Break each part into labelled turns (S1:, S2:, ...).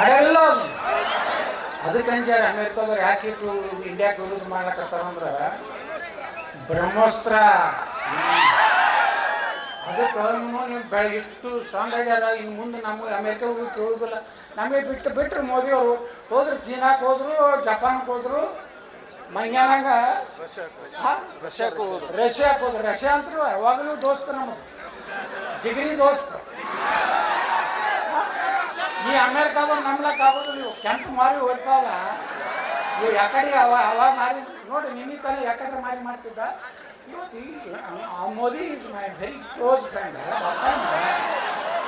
S1: ಮಾಡ್ಯಾರಿಲ್ಲ ಅವ್ರು ಅದಕ್ಕೆ ಅಂಜಾರ ಅಮೇರಿಕಾದವ್ರು ಯಾಕೆ ಇಟ್ಟು ಇಂಡಿಯಾಕ್ಕೆ ವಿರೋಧ ಮಾಡ್ಲಕತ್ತಾರಂದ್ರ ಬ್ರಹ್ಮೋಸ್ತ್ರ. ಅದಕ್ಕೆ ನೀವು ಬೆಳಗ್ಗೆ ಇಷ್ಟು ಸ್ಟ್ರಾಂಗ್ ಆಗ್ಯಾರ ಇನ್ನು ಮುಂದೆ ನಮಗೆ ಅಮೇರಿಕ ಹೋಗಿ ಕೇಳುವುದಿಲ್ಲ ನಮಗೆ ಬಿಟ್ಟು ಬಿಟ್ಟರು ಮೋದಿ ಅವರು. ಹೋದ್ರು ಚೀನಾಕ್ಕೆ ಹೋದ್ರು ಜಪಾನ್ಗೆ ಹೋದ್ರು. ಮಂಗ್ಯಾನಂಗ
S2: ರಷ್ಯಾಕ್ಕೂ ಹೋದ್ರು.
S1: ರಷ್ಯಾ ಅಂತೂ ಯಾವಾಗಲೂ ದೋಸ್ತ ನಮಗೆ ಜಿಗಿರಿ ದೋಸ್ತ. ಈ ಅಮೇರಿಕಾದವ್ರು ನಂಬ್ಲಕ್ ಆಗೋದು ನೀವು ಕೆಂಪು ಮಾರಿ ಹೋಗ್ತಾವಲ್ಲ ನೀವು ಯಾಕಡೆ ಅವ ಅವ ಮಾರಿ ನೋಡಿ, ನಿನ್ನ ತಲೆ ಯಾಕಡೆ ಮಾರಿ ಮಾಡ್ತಿದ್ದ? ಇವತ್ತು Modi is my very close friend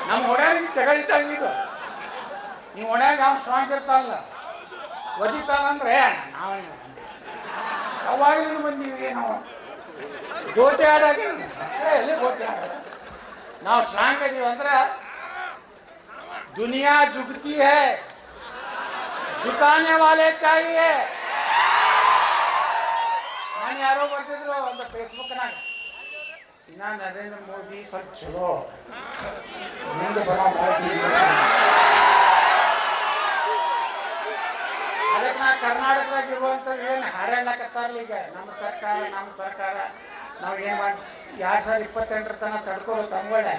S1: ನಮ್ಮ ಒಡ್ಯಾರಿಗೆ ನೀವು ಇದ್ದಂಗಿದು ನೀವು ಒಡ್ಯಾಗ ಅವ್ನು ಸ್ಟ್ರಾಂಗ್ ಇರ್ತಾನಲ್ಲ ಒದಿತಾನಂದ್ರೆ ನಾವೇ ಅವಾಗಿನ ಬಂದೀವಿ ನಾವು ಗೋತಿ ಆಡಾಗ ಎಲ್ಲಿ ಗೋಟೆ ಆಡ ನಾವು ಸ್ಟ್ರಾಂಗ್ ಅದೀವಿ ಅಂದ್ರೆ दुनिया झुकती है झुकाने वाले चाहिए ನಾನು ಯಾರೋ ಬರ್ತಿದ್ರು ಒಂದು ಫೇಸ್ಬುಕ್ನಾಗ ಇನ್ನ ನರೇಂದ್ರ ಮೋದಿ ಸ್ವಲ್ಪ ಚಲೋ ಮುಂದೆ ಬರೋ ಮಾಡಿ ಅದಕ್ಕೆ ನಾ ಕರ್ನಾಟಕದಾಗ ಇರುವಂತ ಏನು ಹಾರಾಡ್ಲಕತ್ತಾರಲ್ಲ ಈಗ ನಮ್ಮ ಸರ್ಕಾರ ನಮ್ಮ ಸರ್ಕಾರ ನಾವು ಏನು ಮಾಡಿ ಎರಡು ಸಾವಿರದ ಇಪ್ಪತ್ತೆಂಟರ ತನಕ ತಡ್ಕೊಳ್ಳೋ ತಂಗೊಳ್ಳೆ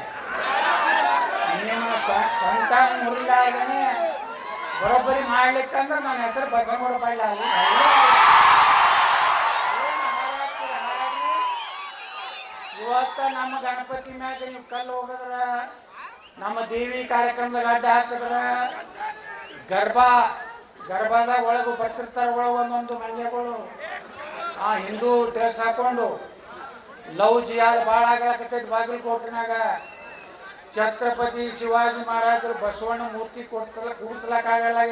S1: ಸ್ವಂತ ಮುರಿಲಾರ್ದೇನೆ ಬರೋಬ್ಬರಿ ಮಾಡ್ಲಿಕ್ಕಂದ್ರೆ ನನ್ನ ಹೆಸರು ಪಾಳ್ಯ ಅಲ್ಲ ಇವತ್ತ ನಮ್ಮ ಗಣಪತಿ ಮ್ಯಾಗ ನೀವು ಕಲ್ಲು ಹೋಗದ್ರ ನಮ್ಮ ದೇವಿ ಕಾರ್ಯಕ್ರಮದಾಗ ಅಡ್ಡ ಹಾಕಿದ್ರ ಗರ್ಭ ಗರ್ಭದಾಗ ಒಳಗೆ ಬರ್ತಿರ್ತಾರ ಒಳಗೆ ಒಂದೊಂದು ಮಂಡ್ಯಗಳು ಆ ಹಿಂದೂ ಡ್ರೆಸ್ ಹಾಕೊಂಡು ಲವ್ ಜಿಯಾದ ಭಾಳ ಆಗಲಕತ್ತೈತಿ ಬಾಗಲಕೋಟಿನಾಗ ಛತ್ರಪತಿ ಶಿವಾಜಿ ಮಹಾರಾಜರು ಬಸವಣ್ಣ ಮೂರ್ತಿ ಕೊಡ್ಸಲ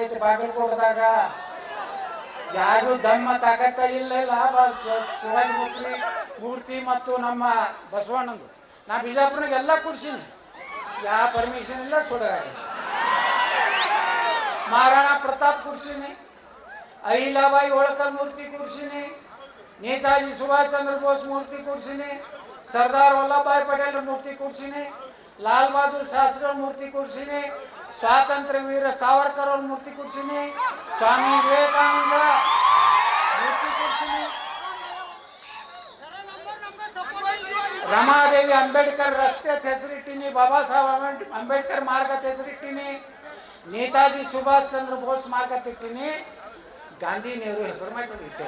S1: ಐತೆ ಬಾಗಲಕೋಟದಾಗ. ಯಾರು ದಮ್ಮ ತಾಕತ್ತ ಇಲ್ಲ ಶ- ಶಿವಾಜಿ ಮೂರ್ತಿ ಮೂರ್ತಿ ಮತ್ತು ನಮ್ಮ ಬಸವಣ್ಣಂದು. ನಾ ಬಿಜಾಪುರನಾಗ ಎಲ್ಲ ಕೂಡ್ಸೀನಿ. ಯಾವ ಪರ್ಮಿಷನ್ ಇಲ್ಲ ಸುಡ ಮಹಾರಾಣಾ ಪ್ರತಾಪ್ ಕೂಡ್ಸೀನಿ. ಅಹಿಲಾಬಾಯಿ ಹೋಳ್ಕರ್ ಮೂರ್ತಿ ಕೂಡ್ಸೀನಿ. ನೇತಾಜಿ ಸುಭಾಷ್ ಚಂದ್ರ ಬೋಸ್ ಮೂರ್ತಿ ಕೂಡ್ಸೀನಿ. ಸರ್ದಾರ್ ವಲ್ಲಭಭಾಯ್ ಪಟೇಲ್ ಮೂರ್ತಿ ಕೂಡ್ಸೀನಿ. ಲಾಲ್ ಬಹದ್ದೂರ್ ಶಾಸ್ತ್ರಿ ಅವ್ರ ಮೂರ್ತಿ ಕೂಡ್ಸೀನಿ ಸ್ವಾತಂತ್ರ್ಯ ವೀರ ಸಾವರ್ಕರ್ ಅವ್ರ ಮೂರ್ತಿ ಕೂಡ್ಸೀನಿ ಸ್ವಾಮಿ ವಿವೇಕಾನಂದ ಮೂರ್ತಿ ಕೂಡ್ಸೀನಿ ರಮಾದೇವಿ ಅಂಬೇಡ್ಕರ್ ರಸ್ತೆ ಅಂತ ಹೆಸರಿಟ್ಟಿನಿ ಬಾಬಾ ಸಾಹೇಬ್ ಅಂಬೇಡ್- ಅಂಬೇಡ್ಕರ್ ಮಾರ್ಗ ಅಂತ ಹೆಸರಿಟ್ಟಿನಿ ನೇತಾಜಿ ಸುಭಾಷ್ ಚಂದ್ರ ಬೋಸ್ ಮಾರ್ಗ ಅಂತ ಇಟ್ಟಿನಿ ಗಾಂಧಿ ನೆಹರು ಹೆಸರು ಮಾಡಿ ಇಟ್ಟೆ